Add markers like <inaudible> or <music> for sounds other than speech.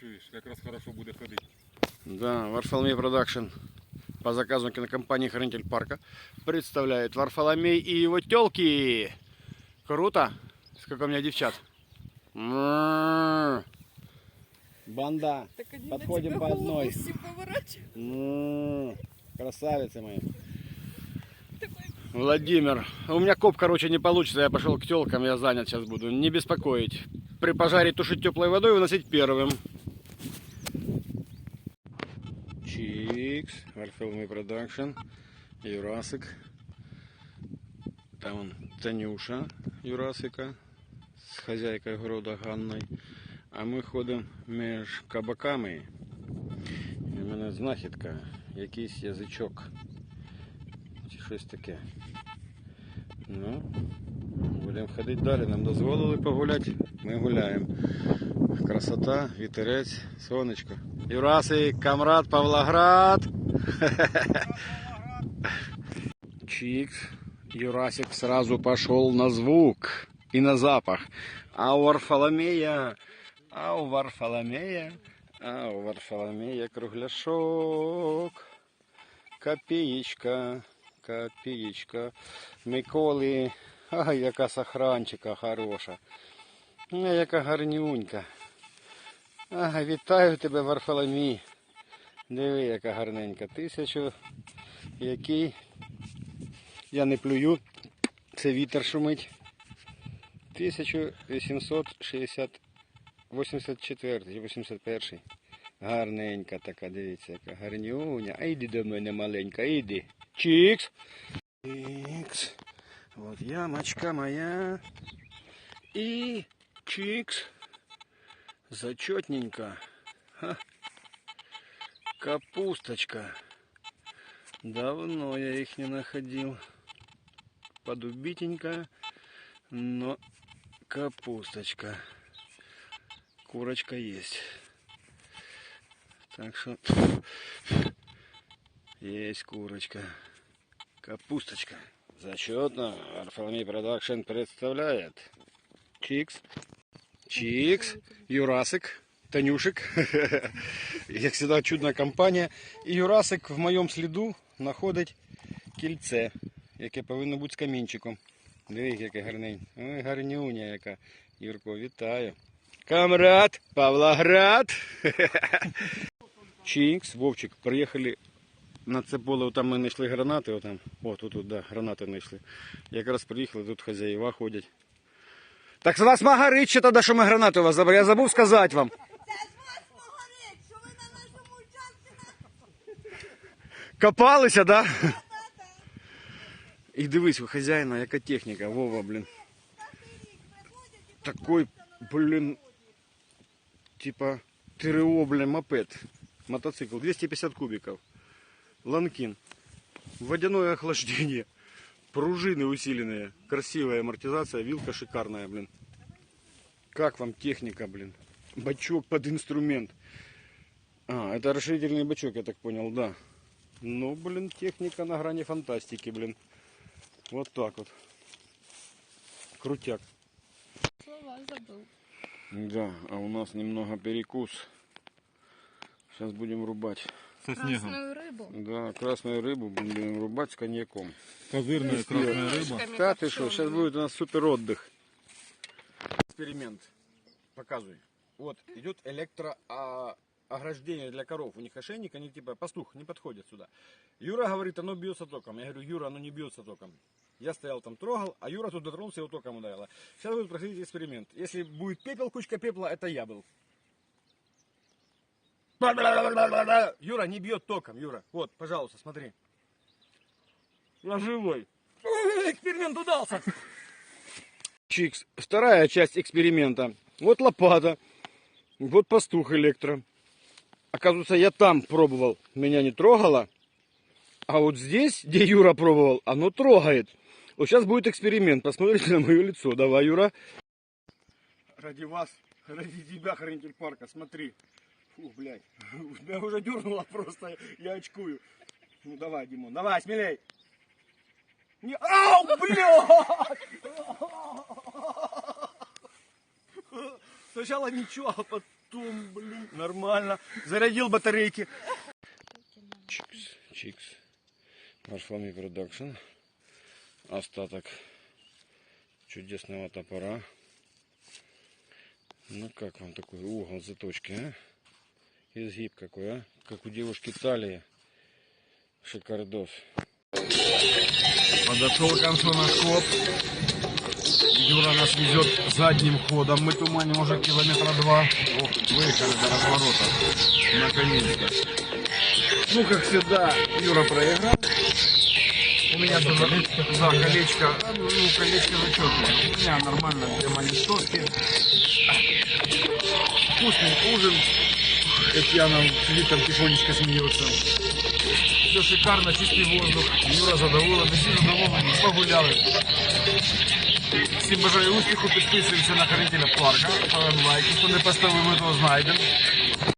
чуєш, якраз хорошо буде ходити. Да, Варфоломей Продакшн по заказу кинокомпании Хранитель парка представляет Варфоломей и его телки. Круто. Сколько у меня девчат. М-м-м. Банда. Подходим по одной. голову все поворачивают. М-м. Красавицы мои. Такой, Владимир, у меня коп, короче, не получится. Я пошел к телкам, я занят сейчас буду. Не беспокоить. При пожаре тушить теплой водой и выносить первым. Чикс, Варфилмый Продакшн, Юрасик. Там Танюша Юрасика з хазяйкою города Ганною. А ми ходимо між кабаками. І в мене знахідка, якийсь язичок. Чи щось таке. Ну, будемо ходити далі. Нам дозволили погуляти. Ми гуляємо. Красота, вітерець, сонечко. Юрасик, камрад, Павлоград. <laughs> Чикс. Юрасик сразу пошел на звук и на запах. А у Варфоломея, а у Варфоломея, а у Варфоломея кругляшок. Копеечка, копеечка. Миколи, а яка сахранчика хороша. А яка гарнюнька. Ага, вітаю тебе, Варфоломій. Диви, яка гарненька. Тисячу, який я не плюю, це вітер шумить. 1860-81. Гарненька така, дивіться, яка гарнюня. А йди до мене маленька, йди. Чікс. Чікс. Вот ямочка моя. И чикс. Зачетненько. Ха. Капусточка. Давно я их не находил. Подубитенько, но капусточка. Курочка есть. Так что есть курочка. Капусточка. Зачетно. Варфоломей Продакшн представляет. Чикс. Чикс. Юрасик. Танюшик. <laughs> Як всегда, чудна компанія. І Юрасик в моєму сліду знаходить кільце, яке повинно бути з камінчиком. Дивіться, яке гарнень. Ой, гарнюня яка. Юрко, вітаю. Камрад, Павлоград. <laughs> Чикс, Вовчик, приїхали на це поле, там ми знайшли гранати, отам. О, тут, тут, да, гранати знайшли. Якраз приїхали, тут хазяїва ходять. Так з вас магарить ще тоді, що ми гранати у вас забрали. Я забув сказати вам. Це з вас погорить, що ви на нашому участку Копалися, да? І дивись, у хазяїна, яка техніка, Вова, блін. Такой, блін, типа ТРО, блін, мопед. Мотоцикл, 250 кубиков. Ланкин. Водяное охлаждение. Пружины усиленные. Красивая амортизация, вилка шикарная, блин. Как вам техника, блин? Бачок под инструмент. А, это расширительный бачок, я так понял, да. Ну, блин, техника на грани фантастики, блин. Вот так вот. Крутяк. слова забыл. Да, а у нас немного перекус. Сейчас будем рубать. Со снігом. Красную рыбу. Да, красную рыбу будем рубать с коньяком. Козирна красна риба. Крышками Да ты что, сейчас будет у нас супер отдых. Эксперимент. Показывай. Вот, идет электро а, ограждение для коров. У них ошейник, они типа пастух, не подходят сюда. Юра говорит, оно бьется током. Я говорю, Юра, оно не бьется током. Я стоял там, трогал, а Юра тут дотронулся, его током ударило. Сейчас будет проходить эксперимент. Если будет пепел, кучка пепла, это я был. Юра, не бьет током, Юра. Вот, пожалуйста, смотри. Я живой. Эксперимент удался. Чикс. Вторая часть эксперимента. Вот лопата. Вот пастух электро. Оказывается, я там пробовал. Меня не трогало. А вот здесь, где Юра пробовал, оно трогает. Вот сейчас будет эксперимент. Посмотрите на мое лицо. Давай, Юра. Ради вас, ради тебя, хранитель парка, смотри. Фу, блядь. <laughs> Меня уже дернуло просто. Я очкую. Ну давай, Димон, давай, смелей. Не... Ау, блядь! Сначала ничего, а потом... блин. Нормально. Зарядил батарейки. Чикс, чикс. Варфлами продакшн. Остаток чудесного топора. Ну как вам такой угол заточки, а? Изгиб какой, а? Как у девушки талии. Шикардос. Подошел к концу наш коп. Юра нас везет задним ходом. Мы туманим уже километра два. Ох, выехали до разворота. Наконец-то. Ну, как всегда, Юра проиграл. У меня было, да, колечко, ну, колечко зачетное. У меня нормально, две монетовки. Вкусный ужин. Татьяна Виктор тихонечко смеется. Все шикарно, чистий воздух. Юра задоволений, всі задоволені, погуляли. Всім бажаю успіху, підписуємося на хранителя парка, ставимо лайки, хто не поставив, ми того знайдемо.